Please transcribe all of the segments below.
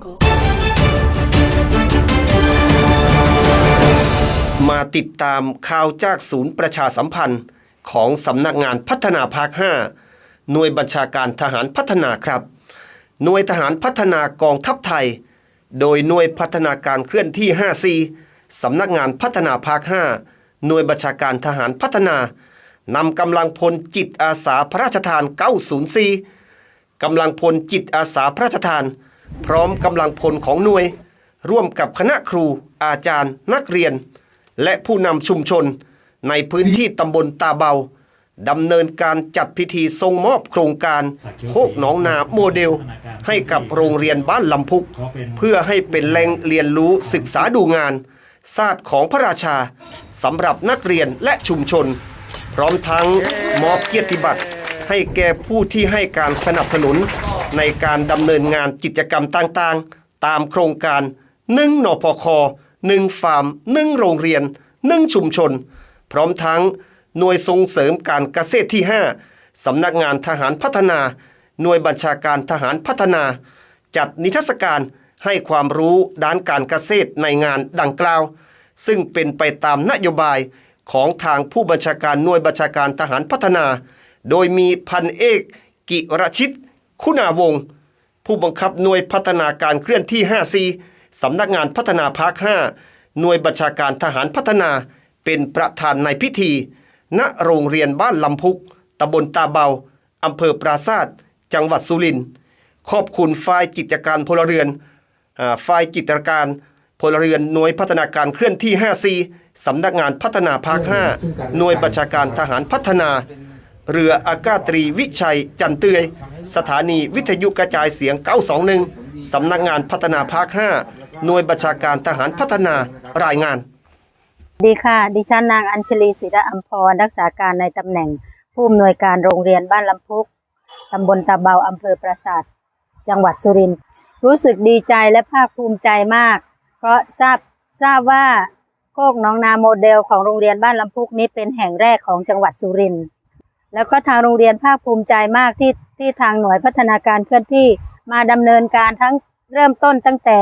jungle. มาติดตามข่าวจากศูนย์ประชาสัมพันธ์ของสำนักงานพัฒนาภาค 5 หน่วยบัญชาการทหารพัฒนาครับ หน่วยทหารพัฒนากองทัพไทย โดยหน่วยพัฒนาการเคลื่อนที่54สำนักงานพัฒนาภาค 5 หน่วยบัญชาการทหารพัฒนานำกำลังพลจิตอาสาพระราชทาน 904กำลังพลจิตอาสาพระราชทาน พร้อมกำลังพลของหน่วย ร่วมกับคณะครู อาจารย์ นักเรียน และผู้นำชุมชน ในพื้นที่ตำบลตาเบาดำเนินการจัดพิธีทรงมอบโครงการโคกหนองนาโมเดล ให้กับโรงเรียนบ้านลำพุก เพื่อให้เป็นแหล่งเรียนรู้ศึกษาดูงานศาสตร์ของพระราชาสำหรับนักเรียนและชุมชน พร้อมทั้งมอบเกียรติบัตร ให้แก่ผู้ที่ให้การสนับสนุนในการดำเนินงานกิจกรรมต่างๆ ตามโครงการ1นพค1ฟาร์ม1โรงเรียน1ชุมชน พร้อมทั้งหน่วยส่งเสริมการเกษตรที่ 5 สำนักงานทหารพัฒนา หน่วยบัญชาการทหารพัฒนา จัดนิทรรศการให้ความรู้ด้านการเกษตรในงานดังกล่าว ซึ่งเป็นไปตามนโยบายของทางผู้บัญชาการหน่วยบัญชาการทหารพัฒนา โดยมีพันเอกกิรชิต คุณาวงศ์ผู้บังคับหน่วยพัฒนาการเคลื่อนที่54สำนักงานพัฒนาภาค 5 หน่วยบัญชาการทหารพัฒนาเป็นประธานในพิธี ณโรงเรียนบ้านลำพุกตำบลตาเบาอำเภอปราศาสตร์จังหวัดสุรินทร์ขอบคุณฝ่ายกิจการพลเรือนอ่าฝ่ายกิจการพลเรือนหน่วยพัฒนาการเคลื่อนที่54สำนักงานพัฒนาภาค 5 หน่วยบัญชาการทหารพัฒนา เรืออากาศตรีวิชัยจันเตย สถานีวิทยุกระจายเสียง 921 สำนักงานพัฒนาภาค 5 หน่วยบัญชาการทหารพัฒนารายงาน ดีค่ะ ดิฉันนางอัญชลีศิระอัมพร รักษาการในตำแหน่ง ผู้อำนวยการโรงเรียนบ้านลำพุกตำบลตาเบาอำเภอปราสาท จังหวัดสุรินทร์รู้สึกดีใจและภาคภูมิใจมาก เพราะทราบทราบว่าโคกน้องนาโมเดลของโรงเรียนบ้านลำพุกนี้เป็นแห่งแรกของจังหวัดสุรินทร์ แล้วก็ทางโรงเรียนภาคภูมิใจมากที่ที่ทางหน่วยพัฒนาการเคลื่อนที่มาดำเนินการทั้งเริ่มต้นตั้งแต่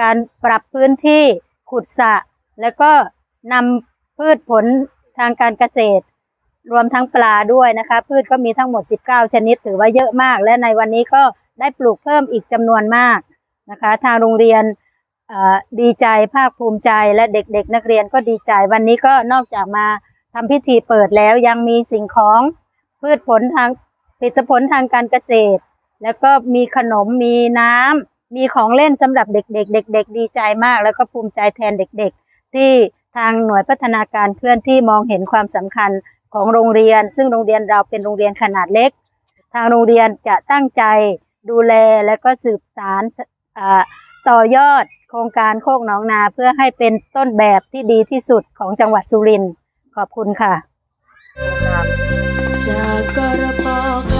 การปรับพื้นที่ขุดสระแล้วก็นำพืชผลทางการเกษตร รวมทั้งปลาด้วยนะคะ พืชก็มีทั้งหมด 19 ชนิด ถือว่าเยอะมาก และในวันนี้ก็ได้ปลูกเพิ่มอีกจำนวนมากนะคะ ทางโรงเรียนดีใจภาคภูมิใจและเด็กๆ นักเรียนก็ดีใจ วันนี้ก็นอกจากมาทำพิธีเปิดแล้วยังมีสิ่งของ พืชผลทางผลิตผลทางการเกษตร แล้วก็มีขนมมีน้ำมีของเล่นสำหรับเด็กๆ เด็ก ๆ ดีใจมาก แล้วก็ภูมิใจแทนเด็ก ๆ ที่ทางหน่วยพัฒนาการเคลื่อนที่มองเห็นความสำคัญของโรงเรียน ซึ่งโรงเรียนเราเป็นโรงเรียนขนาดเล็ก ทางโรงเรียนจะตั้งใจดูแลและก็สืบสารต่อยอดโครงการโคกหนองนาเพื่อให้เป็นต้นแบบที่ดีที่สุดของจังหวัดสุรินทร์ขอบคุณค่ะ จากกรพอ